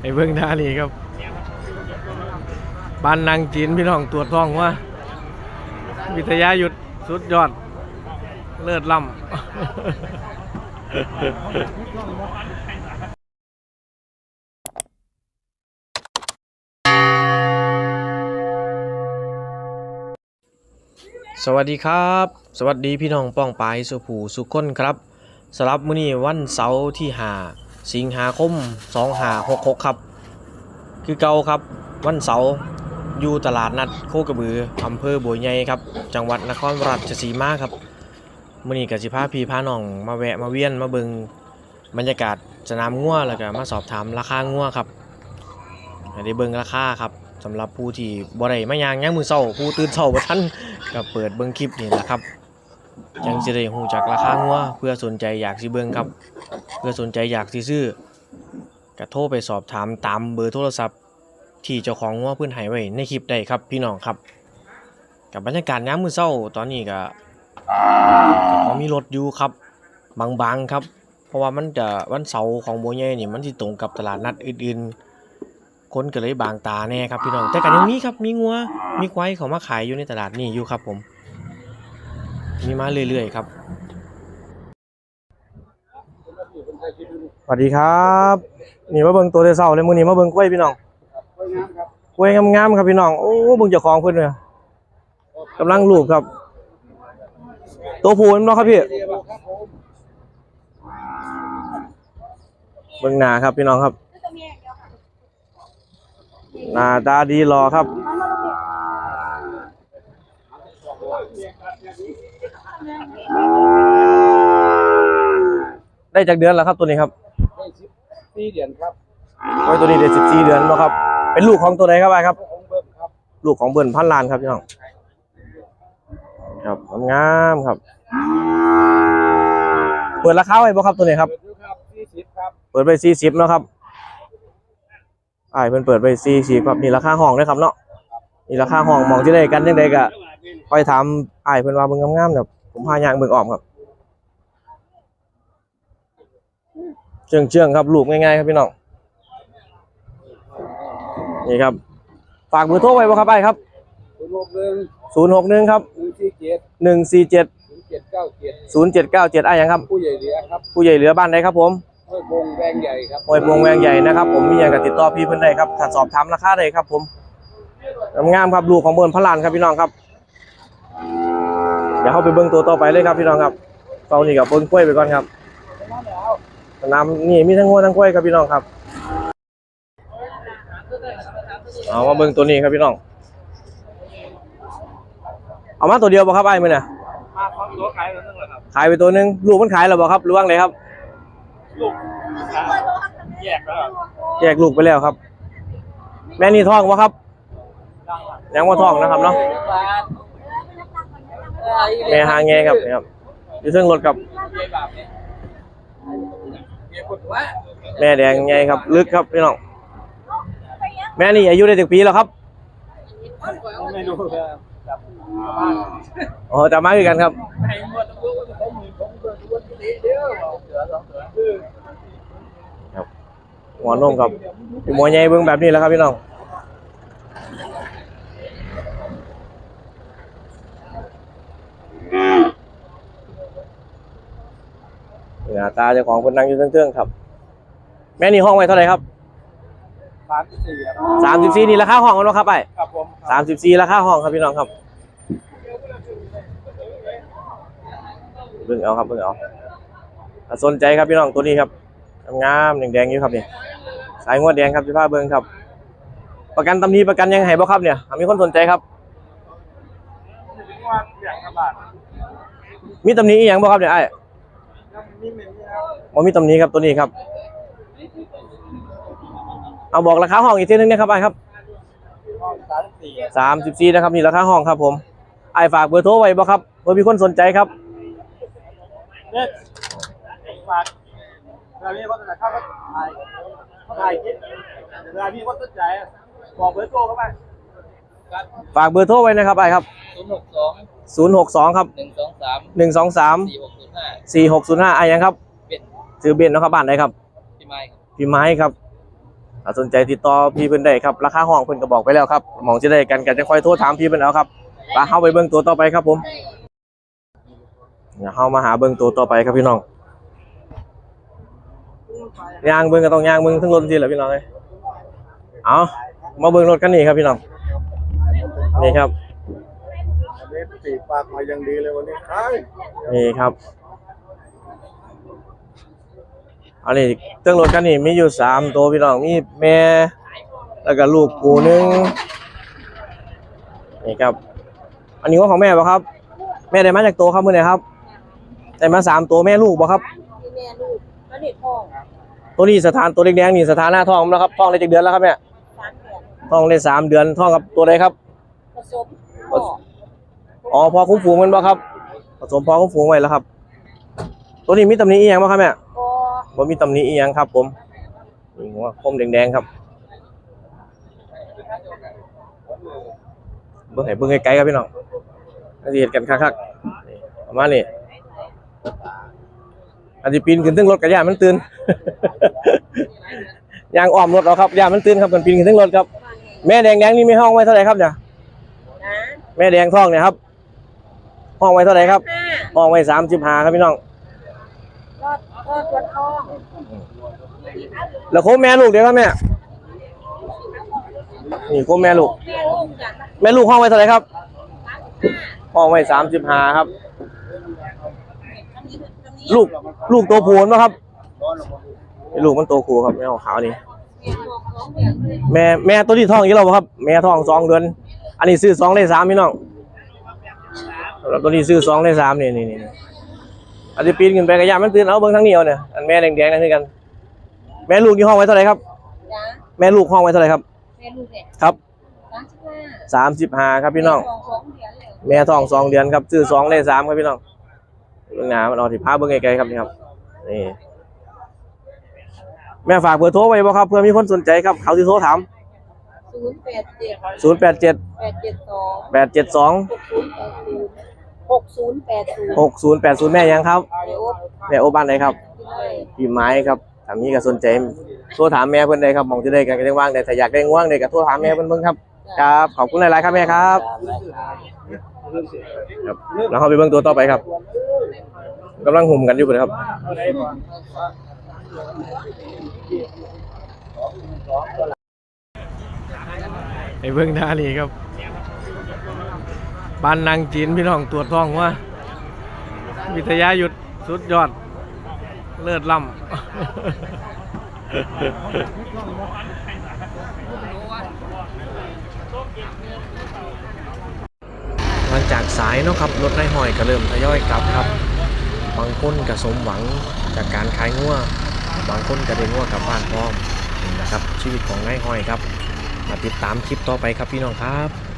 ไอ้เบิ่งหน้านี่ครับบ้านนางจีนพี่น้องตรวจท้องว่า วิทยาหยุดสุดยอด เลิศล้ำสวัสดีครับ สวัสดีพี่น้องป้องปายสุผูสุคนครับสำหรับมื้อนี้วันเสาร์ที่5 สิงหาคม2566 ครับ คือเก่าครับ วันเสาร์อยู่ตลาดนัดโคกระบืออำเภอบัวใหญ่ครับ จังหวัดนครราชสีมาครับมื้อนี้ก็สิพาพี่พาน้องมาแวะมาเวียนมาเบิงบรรยากาศสนามงัวแล้วก็มาสอบถามราคางัวครับได้เบิงราคาครับสำหรับผู้ที่บ่ได้มายางยามมื้อเช้าผู้ตื่นเช้าบ่ทันก็เปิดเบิงคลิปนี่แหละครับ ยังสิได้ฮู้จักราคางัวเพื่อสนใจอยากสิเบิ่งครับ เพื่อสนใจอยากสิซื้อก็โทรไปสอบถามตามเบอร์โทรศัพท์ ที่เจ้าของงัวเพิ่อนให้ไว้ในคลิปได้ครับพี่น้องครับ กับบรรยากาศยามมื้อเช้าตอนนี้ก็ก็มีรถอยู่ครับ บางๆครับ เพราะว่ามันจะวันเสาร์ของบัวใหญ่นี่มันสิตรงกับตลาดนัดอื่นๆ คนก็เลยบางตาแน่ครับพี่น้องแต่ก็ยังมีครับมีงัวมีควายเขามาขายอยู่ในตลาดนี่อยู่ครับผม มีมาเรื่อยๆครับสวัสดีครับนี่มาเบิ่งตัวเดเซาเลยมือนี้มาเบิ่งกล้วยพี่น้องกล้วยงามๆครับพี่น้องโอ้เบิ่งเจ้าของเพิ่นเนี่ยกำลังลูกครับ ตัวผู้มันบ่ครับพี่เบิ่งหนาครับพี่น้องครับหน้าตาดีรอครับ ได้จากเดือนแล้วครับตัวนี้ครับได้สิบสี่เดือนครับไว้ตัวนี้เดือนสิบสี่เดือนแล้วครับ เป็นลูกของตัวไหนครับไอ้ครับ ของเบิ้มครับลูกของเบิ่นพันล้านครับพี่น้อง ครับงามๆครับ เปิดราคาไว้บ่ครับตัวนี้ครับ เปิดดูครับสี่สิบครับเปิดไปสี่สิบเนาะครับไอ้ายเพิ่นเปิดไปสี่สิบครับนี่ราคาห้องเลยครับเนาะนี่ราคาห้องมองที่ได้กันยังไงก็ค่อยถามไอ้ายเพิ่นว่าเบิ่งงามๆเนี่ย ผมพายางเบิ่งออมครับ เชื่องเชื่องๆครับลูกง่ายๆครับพี่น้อง นี่ครับ ฝากเบอร์โทรไว้บ่ครับไอ้ายครับศูนย์หกหนึ่งศูนย์หกหนึ่งครับหนึ่งสี่เจ็ดหนึ่งสี่เจ็ดศูนย์เจ็ดเก้าเจ็ดศูนย์เจ็ดเก้าเจ็ดไอ้ายยังครับ ผู้ใหญ่เหลือครับผู้ใหญ่เหลือบ้านใดครับผมห้วยวงแวงใหญ่ครับห้วยบวงแวงใหญ่นะครับ ผมมีอย่างกับติดต่อพี่เพิ่นได้ครับถ้าสอบถามราคาได้ครับ ผมงามๆครับลูกของเบิร์นพระลานครับพี่น้องครับ เดี๋ยวเข้าไปเบิ้งตัวต่อไปเลยครับพี่น้องครับตอนนี้กับเบิ้งกล้วยไปก่อนครับสนามนี่มีทั้งงัวทั้งกล้วยครับพี่น้องครับเอามาเบิ้งตัวนี้ครับพี่น้อง เอามาตัวเดียวบ่ครับไอ้มื้อน่ะมาฟังตัวขายแล้วนึงเหรอครับขายไปตัวหนึงลูกมันขายแล้วบ่ครับหรือว่าไงครับลูกแยกแล้วแยกลูกไปแล้วครับ แม่นี่ท้องวะครับยังว่าท้องนะครับเนาะ แม่หาแงครับนี่ครับอยู่เชิงรถกับ แม่แดงไงครับ ลึกครับพี่น้องแม่นี่อายุได้ถึงปีแล้วครับไม่รู้ครับอ๋อจำมาคือกันครับให้หมดตัวก็จะใช้หมื่นของเบิ้มตัวนี้เดียวเสืองเสือหัวนมครับมวยใหญ่เบิ่งแบบนี้แล้วครับพี่น้อง หน้าตาเจ้าของคนนั่งอยู่เตื้องๆครับ แม่นี่ห้องไว้เท่าไหร่ครับสามสิบสี่ครับสามสิบสี่นี่ราคาห้องกันวะครับไปครับผมสามสิบสี่ราคาห้องครับพี่น้องครับเบิ่งเอาครับเบิ่งเอาถ้าสนใจครับพี่น้องตัวนี้ครับงามๆแดงๆอยู่ครับนี่สายงวดแดงครับพี่ผ้าเบิ่งครับ ประกันตำหนี้ประกันยังไงบ่ครับเนี่ยถ้ามีคนสนใจครับถึงว่าอยากกระบาดมีตำหนี้อีหยังบ่ครับเนี่ยไอ้ บบ่มีตำหนี้ครับตัวนี้ครับ เอาบอกราคาห้องอีกทีนึงนะครับไอ้ครับห้องสามสิบสี่สามสิบสี่นะครับนี่ราคาห้องครับ ผมไอ้ฝากเบอร์โทรไว้บ่ครับเผื่อมีคนสนใจครับเนี่ยฝากเวลาพี่เขาจะเข้าก็ถ่ายเขาถ่ายคลิปเวลาพี่เขาสนใจบอกเบอร์โทรเข้าไปฝากเบอร์โทรไว้นะครับไอ้ครับ ศูนย์หกสอง062ครับหนึ่งสองสามหนึ่งสองสามสี่หกศูนย์ห้าสี่หกศูนย์ห้าไอ้ยังครับเป็นซื้อเบนซ์เนาะครับบ้านไหนครับพี่ไม้ครับพี่ไม้ครับถ้าสนใจติดต่อพี่เพิ่นได้ครับราคาห้องเพิ่นก็บอกไปแล้วครับหมองจะได้กันกันจะค่อยโทรถามพี่เพิ่นเอาครับไปเฮาไปเบิ่งตัวต่อไปครับผมเดี๋ยวเฮามาหาเบิ่งตัวต่อไปครับพี่น้องย่างเบิ่งก็ต้องย่างเบิ่งทั้งรถทีแหละพี่น้องเอ้ยเอามาเบิ่งรถกันนี่ครับพี่น้องนี่ครับ อันนี้ปีกปากมายังดีเลยวันนี้ใช่นี่ครับอันนี้เครื่องรถคันนี้มีอยู่สามตัวพี่น้องมีแม่ แล้วก็ลูกกูหนึงนี่ครับ อันนี้ว่าของแม่ป่ะครับ แม่ได้มาจากตัวครับมื่อไหร่ครับได้มาสามตัวแม่ลูกป่ะครับแม่ลูกแล้วเด็กทองตัวนี้สถานตัวเล็กแดงนี่สถานะท้องแล้วครับท้องได้จากเดือนแล้วครับแม่ท้องได้สามเดือนท้องกับตัวใดครับผสม ออ๋อพอคุ้มฝูงมันป่ะครับ ผสมพอคุ้มฝูงไว้แล้วครับ ตัวนี้มีตำหนิอีหยังป่ะครับแม่ก็บ่มีตำหนิอีหยังครับ ผมนี่หัวคมแดงๆครับ เบิ่งให้เบิ่งไกลๆครับพี่น้องอันนี้เห็นกันคักๆนี่ประมาณนี้อันที่ปีนขึ้นถึงรถกระยานมันตื่นยางอ้อมรถเอาครับยานมันตื่นครับกันปีนขึ้นถึงรถครับ แม่แดงแดงๆนี่มีห้องไว้เท่าไหร่ครับเนี่ยนะแม่แดงท้องเนี่ยครับ ห้องไว้เท่าไหร่ครับ ห้องไว้สามสิบห้าครับพี่น้องก็ตัวทองแล้วโคมแม่ลูกเดี๋ยวครับแม่นี่โคมแม่ลูก แม่ลูกจ้ะแม่ลูกห้องไว้เท่าไหร่ครับ ห้องไว้สามสิบห้าครับ ลูกลูกตัวผูนป่ะครับลูกมันตัวผูครับแม่ขาวนี่แม่บองเดือนเลยแม่แม่ตัวที่ท้องยี่เราบ่ครับ แม่ท้องสองเดือน อันนี้ซื้อสองได้สามพี่น้อง ลอตัวนี้ซื้อสองได้สามนี่นี่นี่อาจจะปีนขึ้นไปกระยามันตื่นเอาเบิ้งทั้งเหนียวเนี่ยอันแม่แดงๆนั่นคือกัน แม่ลูกยี่ห้องไว้เท่าไหร่ครับ แม่ลูกห้องไว้เท่าไหร่ครับ แม่ลูกเนี่ยครับสามสิบห้าครับพี่น้อง แม่ทองสองเดือนครับซื้อสองได้สามครับพี่น้องเบื้องหน้ามันเอาถิผ้าเบื้องไกลๆครับนี่ครับนี่แม่ฝากเบอร์โทรไว้บ่ครับเพื่อมีคนสนใจครับ เขาที่โทรถาม0 8 7 0 8 7 8 7 2 8 7 2 หกศูนย์แปดศูนย์หกศูนย์แปดศูนย์แม่ยังครับเดี๋ยวแม่โอบ้านไหนครับกินเลยพี่ไม้ครับถามนี้ก็สนใจโทรถามแม่เพิ่นได้ครับหมองจะได้กันก็ได้ว่างได้ถ้าอยากได้ง่วงได้ก็โทรถามแม่เพิ่นเบิ่งครับครับขอบคุณหลายๆครับแม่ครับครับแล้วเราไปเบิ่งตัวต่อไปครับกำลังหุ่มกันอยู่เลยครับไอ้เบิ่งหน้านี่ครับ บ้านนางจีนพี่น้องตรวจท้องว่าวิทยาหยุดสุดยอด เลิศล่ำหลังจากสายเนาะครับรถนายหอยก็เริ่มทยอยกลับครับ บางคนก็สมหวังจากการขายงัวบางคนก็ได้งัวกลับบ้านพร้อมนะครับ ชีวิตของนายหอยครับ มาติดตามคลิปต่อไปครับพี่น้องครับ